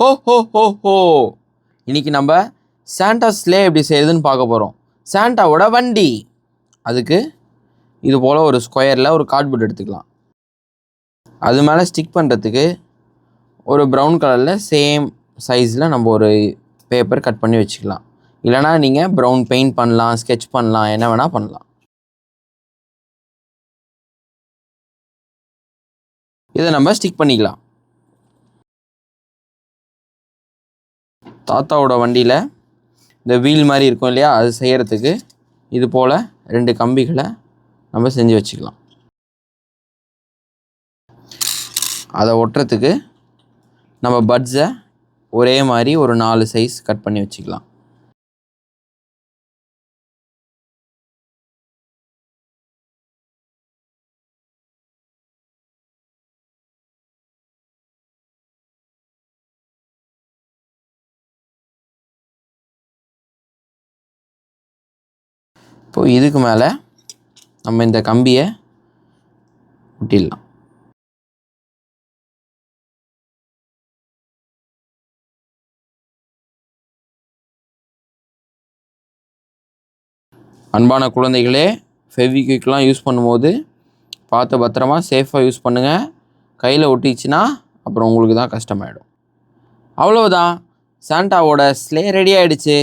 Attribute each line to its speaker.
Speaker 1: ஹோ ஹோ ஹோ ஹோ. இன்னைக்கு நம்ம சாண்டா ஸ்லே எப்படி செய்யுதுன்னு பார்க்க போகிறோம் சாண்டாவோட வண்டி. அதுக்கு இது போல் ஒரு ஸ்கொயரில் ஒரு கார்ட்போர்ட் எடுத்துக்கலாம். அது மேலே ஸ்டிக் பண்ணுறதுக்கு ஒரு ப்ரௌன் கலரில் சேம் சைஸில் நம்ம ஒரு பேப்பர் கட் பண்ணி வச்சுக்கலாம். இல்லைனா நீங்கள் ப்ரௌன் பெயிண்ட் பண்ணலாம் ஸ்கெட்ச் பண்ணலாம் என்ன வேணால் பண்ணலாம். இதை நம்ம ஸ்டிக் பண்ணிக்கலாம். தாத்தாவோட வண்டியில் இந்த வீல் மாதிரி இருக்கும் இல்லையா அது செய்கிறதுக்கு இது போல் ரெண்டு கம்பிகளை நம்ம செஞ்சு வச்சுக்கலாம். அதை ஒட்டுறதுக்கு நம்ம பட்ஸை ஒரே மாதிரி ஒரு நாலு சைஸ் கட் பண்ணி வச்சுக்கலாம். இப்போது இதுக்கு மேலே நம்ம இந்த கம்பியை ஒட்டிடலாம். அன்பான குழந்தைகளே ஃபெவிக்விக்லாம் யூஸ் பண்ணும்போது பார்த்து பத்திரமா சேஃபாக யூஸ் பண்ணுங்கள் கையில் ஒட்டிச்சுன்னா அப்புறம் உங்களுக்கு தான் கஷ்டமாயிடும். அவ்வளோதான் சாண்டாவோட ஸ்லே ரெடி ஆகிடுச்சு